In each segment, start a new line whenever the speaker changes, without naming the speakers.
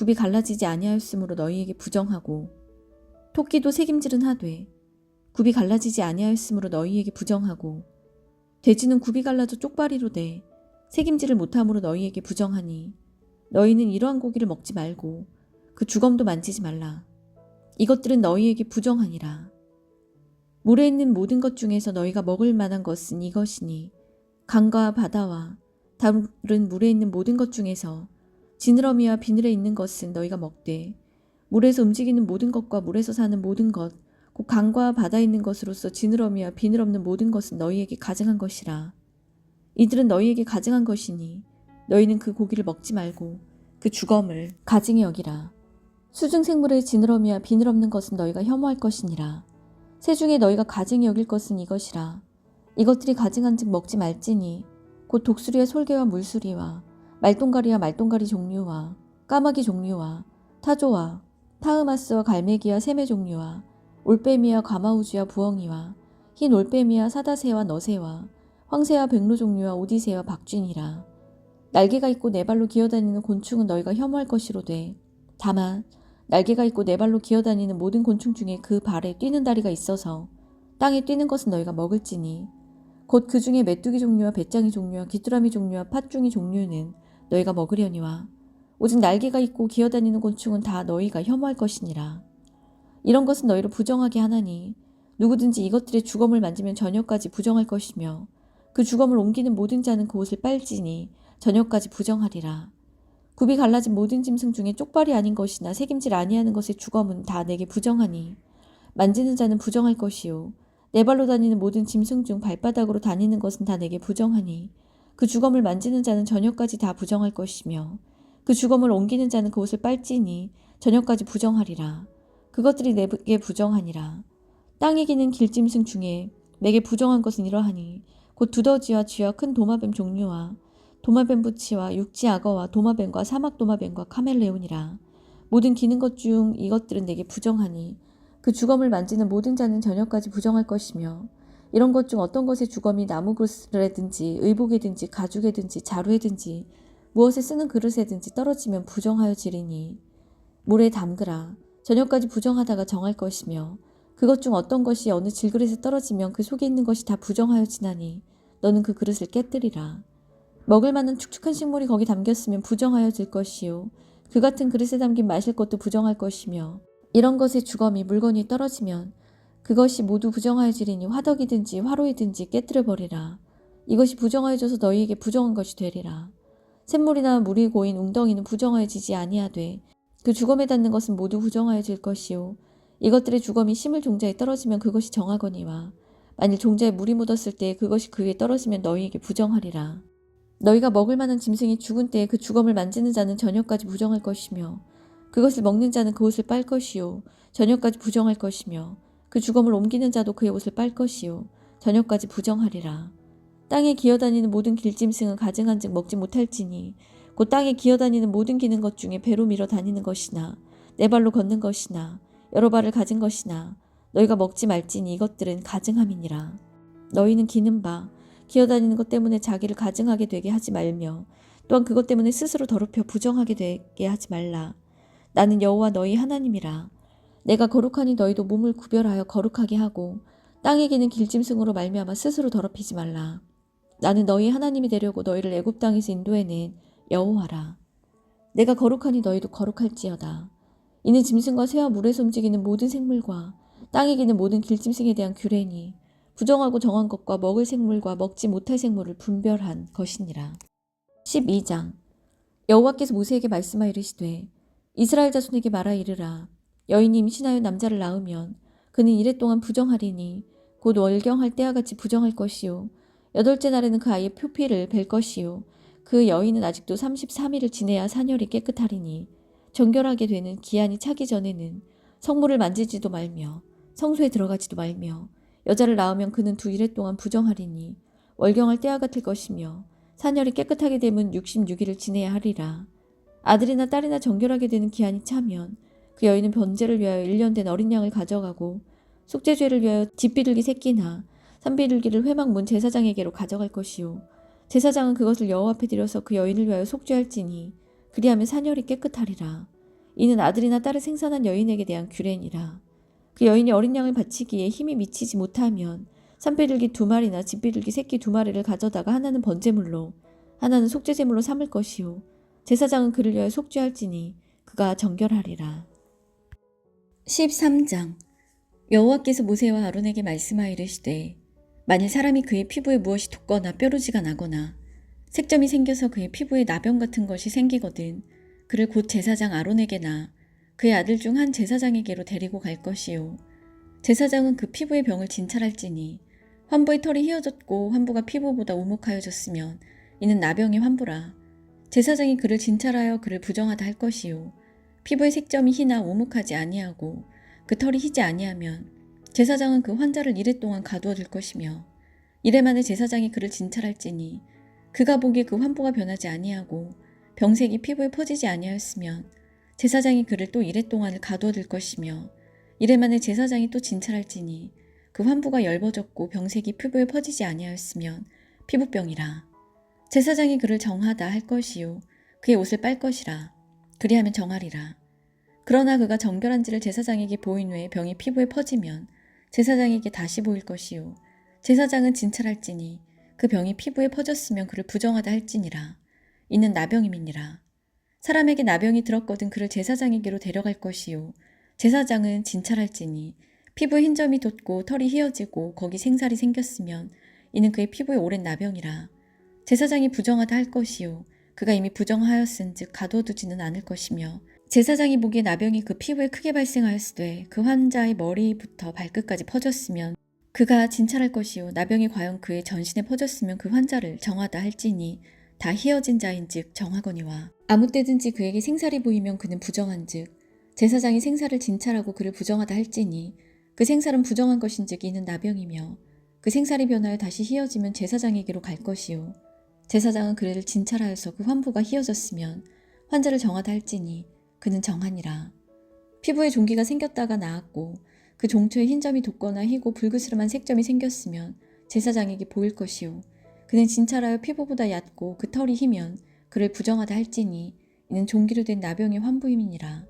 굽이 갈라지지 아니하였으므로 너희에게 부정하고 토끼도 색임질은 하되 굽이 갈라지지 아니하였으므로 너희에게 부정하고 돼지는 굽이 갈라져 쪽발이로 돼 색임질을 못함으로 너희에게 부정하니 너희는 이러한 고기를 먹지 말고 그 주검도 만지지 말라. 이것들은 너희에게 부정하니라. 물에 있는 모든 것 중에서 너희가 먹을 만한 것은 이것이니 강과 바다와 다른 물에 있는 모든 것 중에서 지느러미와 비늘에 있는 것은 너희가 먹되 물에서 움직이는 모든 것과 물에서 사는 모든 것, 곧 강과 바다에 있는 것으로서 지느러미와 비늘 없는 모든 것은 너희에게 가증한 것이라. 이들은 너희에게 가증한 것이니 너희는 그 고기를 먹지 말고 그 주검을 가증히 여기라. 수중 생물의 지느러미와 비늘 없는 것은 너희가 혐오할 것이니라. 새 중에 너희가 가증히 여길 것은 이것이라. 이것들이 가증한즉 먹지 말지니 곧 독수리와 솔개와 물수리와 말똥가리와 말똥가리 종류와. 까마귀 종류와. 타조와. 타흐마스와 갈매기와 새매 종류와. 올빼미와 가마우주와 부엉이와. 흰 올빼미와 사다새와 너새와. 황새와 백로 종류와 오디새와 박쥐니라. 날개가 있고 네 발로 기어다니는 곤충은 너희가 혐오할 것이로되 다만 날개가 있고 네 발로 기어다니는 모든 곤충 중에 그 발에 뛰는 다리가 있어서 땅에 뛰는 것은 너희가 먹을지니. 곧 그 중에 메뚜기 종류와 배짱이 종류와 귀뚜라미 종류와 팥중이 종류는 너희가 먹으려니와 오직 날개가 있고 기어다니는 곤충은 다 너희가 혐오할 것이니라. 이런 것은 너희를 부정하게 하나니 누구든지 이것들의 주검을 만지면 저녁까지 부정할 것이며 그 주검을 옮기는 모든 자는 그 옷을 빨지니 저녁까지 부정하리라. 굽이 갈라진 모든 짐승 중에 쪽발이 아닌 것이나 색임질 아니하는 것의 주검은 다 내게 부정하니 만지는 자는 부정할 것이요 네 발로 다니는 모든 짐승 중 발바닥으로 다니는 것은 다 내게 부정하니 그 주검을 만지는 자는 저녁까지 다 부정할 것이며 그 주검을 옮기는 자는 그 옷을 빨지니 저녁까지 부정하리라. 그것들이 내게 부정하니라. 땅에 기는 길짐승 중에 내게 부정한 것은 이러하니 곧 두더지와 쥐와 큰 도마뱀 종류와 도마뱀 부치와 육지 악어와 도마뱀과 사막 도마뱀과 카멜레온이라. 모든 기는 것 중 이것들은 내게 부정하니 그 주검을 만지는 모든 자는 저녁까지 부정할 것이며 이런 것 중 어떤 것의 주검이 나무 그릇이든지 의복이든지 가죽이든지 자루에든지 무엇에 쓰는 그릇에든지 떨어지면 부정하여 지리니 물에 담그라. 저녁까지 부정하다가 정할 것이며 그것 중 어떤 것이 어느 질그릇에 떨어지면 그 속에 있는 것이 다 부정하여 지나니 너는 그 그릇을 깨뜨리라. 먹을 만한 축축한 식물이 거기 담겼으면 부정하여 질 것이요. 그 같은 그릇에 담긴 마실 것도 부정할 것이며 이런 것의 주검이 물건이 떨어지면 그것이 모두 부정하여지리니 화덕이든지 화로이든지 깨뜨려 버리라. 이것이 부정하여져서 너희에게 부정한 것이 되리라. 샘물이나 물이 고인 웅덩이는 부정하여지지 아니하되 그 주검에 닿는 것은 모두 부정하여질 것이요 이것들의 주검이 심을 종자에 떨어지면 그것이 정하거니와 만일 종자에 물이 묻었을 때 그것이 그 위에 떨어지면 너희에게 부정하리라. 너희가 먹을 만한 짐승이 죽은 때에 그 주검을 만지는 자는 저녁까지 부정할 것이며 그것을 먹는 자는 그 옷을 빨 것이요 저녁까지 부정할 것이며 그 주검을 옮기는 자도 그의 옷을 빨 것이요 저녁까지 부정하리라. 땅에 기어다니는 모든 길짐승은 가증한즉 먹지 못할지니 곧 땅에 기어다니는 모든 기는 것 중에 배로 밀어 다니는 것이나 네 발로 걷는 것이나 여러 발을 가진 것이나 너희가 먹지 말지니 이것들은 가증함이니라. 너희는 기는 바 기어다니는 것 때문에 자기를 가증하게 되게 하지 말며 또한 그것 때문에 스스로 더럽혀 부정하게 되게 하지 말라. 나는 여호와 너희 하나님이라. 내가 거룩하니 너희도 몸을 구별하여 거룩하게 하고 땅에 기는 길짐승으로 말미암아 스스로 더럽히지 말라. 나는 너희 하나님이 되려고 너희를 애굽 땅에서 인도해낸 여호와라. 내가 거룩하니 너희도 거룩할지어다. 이는 짐승과 새와 물에서 움직이는 모든 생물과 땅에 기는 모든 길짐승에 대한 규례니 부정하고 정한 것과 먹을 생물과 먹지 못할 생물을 분별한 것이니라. 12장 여호와께서 모세에게 말씀하여 이르시되 이스라엘 자손에게 말하 이르라 여인이 임신하여 남자를 낳으면 그는 이래 동안 부정하리니 곧 월경할 때와 같이 부정할 것이요 여덟째 날에는 그 아이의 표피를 벨 것이요 그 여인은 아직도 33일을 지내야 사녀리 깨끗하리니 정결하게 되는 기한이 차기 전에는 성물을 만지지도 말며 성소에 들어가지도 말며 여자를 낳으면 그는 두 일해 동안 부정하리니 월경할 때와 같을 것이며 사녀리 깨끗하게 되면 66일을 지내야 하리라. 아들이나 딸이나 정결하게 되는 기한이 차면 그 여인은 변제를 위하여 1년 된 어린 양을 가져가고 속죄죄를 위하여 집비둘기 새끼나 산비둘기를 회막문 제사장에게로 가져갈 것이요 제사장은 그것을 여호와 앞에 드려서 그 여인을 위하여 속죄할지니 그리하면 사녀리 깨끗하리라. 이는 아들이나 딸을 생산한 여인에게 대한 규례니라. 그 여인이 어린 양을 바치기에 힘이 미치지 못하면 산비둘기 두 마리나 집비둘기 새끼 두 마리를 가져다가 하나는 번제물로 하나는 속죄제물로 삼을 것이요 제사장은 그를 위하여 속죄할지니 그가 정결하리라. 13장. 여호와께서 모세와 아론에게 말씀하여 이르시되 만일 사람이 그의 피부에 무엇이 돋거나 뾰루지가 나거나 색점이 생겨서 그의 피부에 나병 같은 것이 생기거든 그를 곧 제사장 아론에게 나 그의 아들 중 한 제사장에게로 데리고 갈 것이요. 제사장은 그 피부의 병을 진찰할지니 환부의 털이 휘어졌고 환부가 피부보다 우묵하여졌으면 이는 나병의 환부라. 제사장이 그를 진찰하여 그를 부정하다 할 것이요 피부의 색점이 희나 우묵하지 아니하고 그 털이 희지 아니하면 제사장은 그 환자를 이래 동안 가두어 둘 것이며 이래 만에 제사장이 그를 진찰할지니 그가 보기에 그 환부가 변하지 아니하고 병색이 피부에 퍼지지 아니하였으면 제사장이 그를 또 이래 동안을 가두어 둘 것이며 이래 만에 제사장이 또 진찰할지니 그 환부가 엷어졌고 병색이 피부에 퍼지지 아니하였으면 피부병이라. 제사장이 그를 정하다 할 것이요. 그의 옷을 빨 것이라 그리하면 정하리라. 그러나 그가 정결한지를 제사장에게 보인 후에 병이 피부에 퍼지면 제사장에게 다시 보일 것이요. 제사장은 진찰할지니 그 병이 피부에 퍼졌으면 그를 부정하다 할지니라. 이는 나병임이니라. 사람에게 나병이 들었거든 그를 제사장에게로 데려갈 것이요. 제사장은 진찰할지니 피부에 흰 점이 돋고 털이 휘어지고 거기 생살이 생겼으면 이는 그의 피부에 오랜 나병이라. 제사장이 부정하다 할 것이요 그가 이미 부정하였은즉 가둬두지는 않을 것이며 제사장이 보기에 나병이 그 피부에 크게 발생하였으되 그 환자의 머리부터 발끝까지 퍼졌으면 그가 진찰할 것이요 나병이 과연 그의 전신에 퍼졌으면 그 환자를 정하다 할지니 다 희어진 자인즉 정하거니와 아무 때든지 그에게 생살이 보이면 그는 부정한즉 제사장이 생살을 진찰하고 그를 부정하다 할지니 그 생살은 부정한 것인즉 이는 나병이며 그 생살이 변하여 다시 희어지면 제사장에게로 갈 것이요 제사장은 그를 진찰하여서 그 환부가 희어졌으면 환자를 정하다 할지니 그는 정하니라. 피부에 종기가 생겼다가 나았고 그 종초에 흰 점이 돋거나 희고 불그스름한 색점이 생겼으면 제사장에게 보일 것이요. 그는 진찰하여 피부보다 얕고 그 털이 희면 그를 부정하다 할지니 이는 종기로 된 나병의 환부임이니라.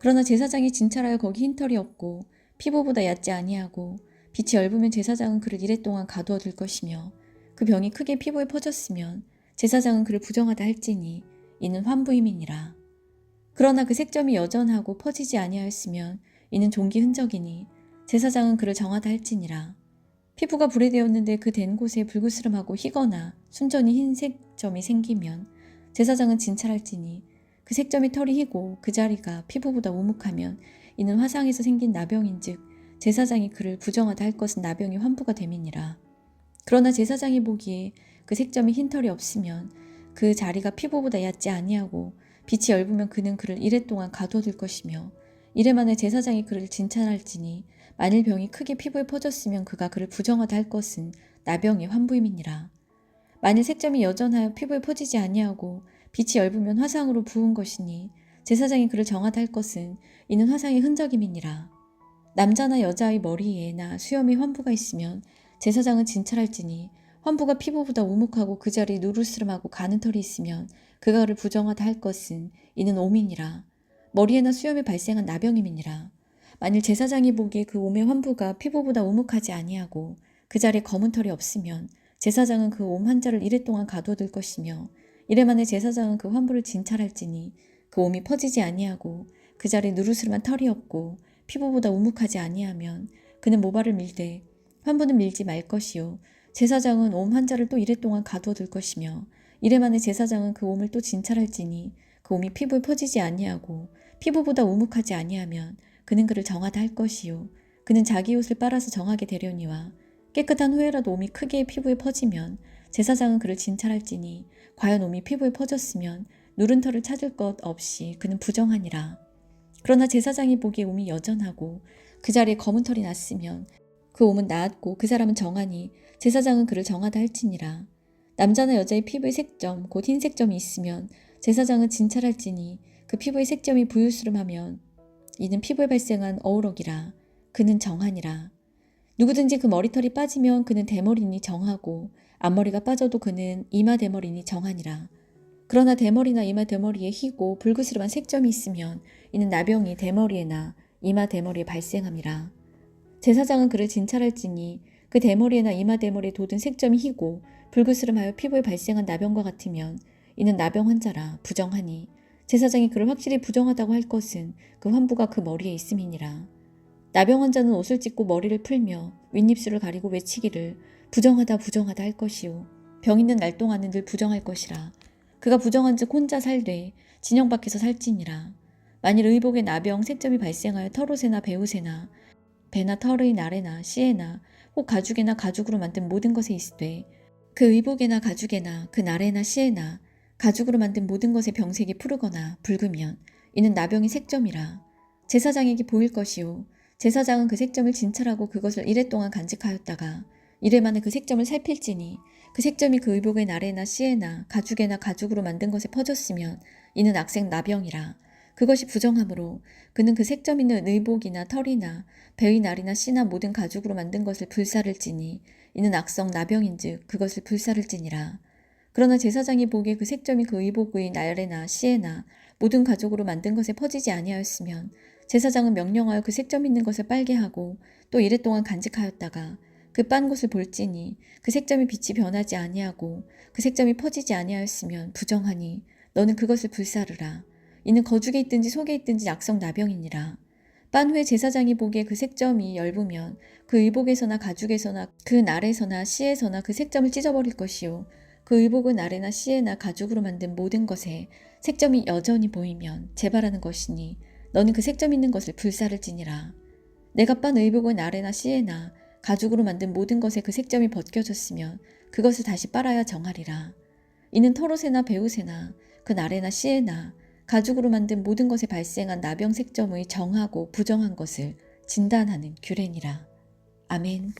그러나 제사장이 진찰하여 거기 흰 털이 없고 피부보다 얕지 아니하고 빛이 엷으면 제사장은 그를 이래 동안 가두어 둘 것이며 그 병이 크게 피부에 퍼졌으면 제사장은 그를 부정하다 할지니 이는 환부임이니라. 그러나 그 색점이 여전하고 퍼지지 아니하였으면 이는 종기 흔적이니 제사장은 그를 정하다 할지니라. 피부가 불에 되었는데 그 된 곳에 불그스름하고 희거나 순전히 흰 색 점이 생기면 제사장은 진찰할지니 그 색점이 털이 희고 그 자리가 피부보다 우묵하면 이는 화상에서 생긴 나병인즉 제사장이 그를 부정하다 할 것은 나병이 환부가 됨이니라 그러나 제사장이 보기에 그 색점이 흰 털이 없으면 그 자리가 피부보다 얕지 아니하고 빛이 엷으면 그는 그를 이래 동안 가둬둘 것이며 이래 만에 제사장이 그를 진찰할지니 만일 병이 크게 피부에 퍼졌으면 그가 그를 부정하다 할 것은 나병의 환부임이니라. 만일 색점이 여전하여 피부에 퍼지지 아니하고 빛이 엷으면 화상으로 부은 것이니 제사장이 그를 정하다 할 것은 이는 화상의 흔적임이니라. 남자나 여자의 머리에나 수염에 환부가 있으면 제사장은 진찰할지니 환부가 피부보다 우묵하고 그 자리에 누르스름하고 가는 털이 있으면 그가 그를 부정하다 할 것은 이는 오민이라. 머리에나 수염에 발생한 나병임이니라. 만일 제사장이 보기에 그 옴의 환부가 피부보다 우묵하지 아니하고 그 자리에 검은 털이 없으면 제사장은 그 옴 환자를 이래 동안 가둬둘 것이며 이래 만에 제사장은 그 환부를 진찰할지니 그 옴이 퍼지지 아니하고 그 자리에 누르스름한 털이 없고 피부보다 우묵하지 아니하면 그는 모발을 밀되 환부는 밀지 말 것이요 제사장은 옴 환자를 또 이래 동안 가두어둘 것이며 이래 만에 제사장은 그 옴을 또 진찰할지니 그 옴이 피부에 퍼지지 아니하고 피부보다 우묵하지 아니하면 그는 그를 정하다 할 것이요 그는 자기 옷을 빨아서 정하게 되려니와 깨끗한 후에라도 옴이 크게 피부에 퍼지면 제사장은 그를 진찰할지니 과연 옴이 피부에 퍼졌으면 누른 털을 찾을 것 없이 그는 부정하니라. 그러나 제사장이 보기에 몸이 여전하고 그 자리에 검은 털이 났으면 그 몸은 나았고 그 사람은 정하니 제사장은 그를 정하다 할지니라. 남자나 여자의 피부에 색점 곧 흰색점이 있으면 제사장은 진찰할지니 그 피부의 색점이 부유스름하면 이는 피부에 발생한 어우럭이라 그는 정하니라. 누구든지 그 머리털이 빠지면 그는 대머리니 정하고 앞머리가 빠져도 그는 이마 대머리니 정하니라. 그러나 대머리나 이마 대머리에 희고 불그스름한 색점이 있으면 이는 나병이 대머리에나 이마 대머리에 발생함이라. 제사장은 그를 진찰할지니 그 대머리에나 이마 대머리에 돋은 색점이 희고 불그스름하여 피부에 발생한 나병과 같으면 이는 나병 환자라 부정하니 제사장이 그를 확실히 부정하다고 할 것은 그 환부가 그 머리에 있음이니라. 나병 환자는 옷을 찢고 머리를 풀며 윗입술을 가리고 외치기를 부정하다 부정하다 할 것이요 병 있는 날 동안은 늘 부정할 것이라. 그가 부정한즉 혼자 살되 진영 밖에서 살지니라. 만일 의복에 나병 색점이 발생하여 털옷에나 배옷에나 배나 털의 날에나 씨에나 혹 가죽에나 가죽으로 만든 모든 것에 있으되 그 의복에나 가죽에나 그 날에나 씨에나 가죽으로 만든 모든 것의 병색이 푸르거나 붉으면 이는 나병의 색점이라. 제사장에게 보일 것이요. 제사장은 그 색점을 진찰하고 그것을 이래 동안 간직하였다가 이래 만에 그 색점을 살필지니 그 색점이 그 의복의 날에나 씨에나 가죽에나 가죽으로 만든 것에 퍼졌으면 이는 악색 나병이라 그것이 부정하므로 그는 그 색점 있는 의복이나 털이나 배의 날이나 씨나 모든 가죽으로 만든 것을 불사를지니 이는 악성 나병인즉 그것을 불사를지니라. 그러나 제사장이 보기에 그 색점이 그 의복의 날에나 씨에나 모든 가죽으로 만든 것에 퍼지지 아니하였으면 제사장은 명령하여 그 색점 있는 것을 빨게 하고 또 이래 동안 간직하였다가 그 빤 곳을 볼지니 그 색점이 빛이 변하지 아니하고 그 색점이 퍼지지 아니하였으면 부정하니 너는 그것을 불사르라 이는 거죽에 있든지 속에 있든지 약성 나병이니라 빤 후에 제사장이 보기에 그 색점이 엷으면 그 의복에서나 가죽에서나 그 날에서나 씨에서나 그 색점을 찢어버릴 것이요 그 의복은 날에나 씨에나 가죽으로 만든 모든 것에 색점이 여전히 보이면 재발하는 것이니 너는 그 색점 있는 것을 불사를 지니라. 내가 빤 의복은 날에나 씨에나 가죽으로 만든 모든 것에 그 색점이 벗겨졌으면 그것을 다시 빨아야 정하리라. 이는 털옷에나 배옷에나 그 날에나 씨에나 가죽으로 만든 모든 것에 발생한 나병 색점의 정하고 부정한 것을 진단하는 규례니라. 아멘.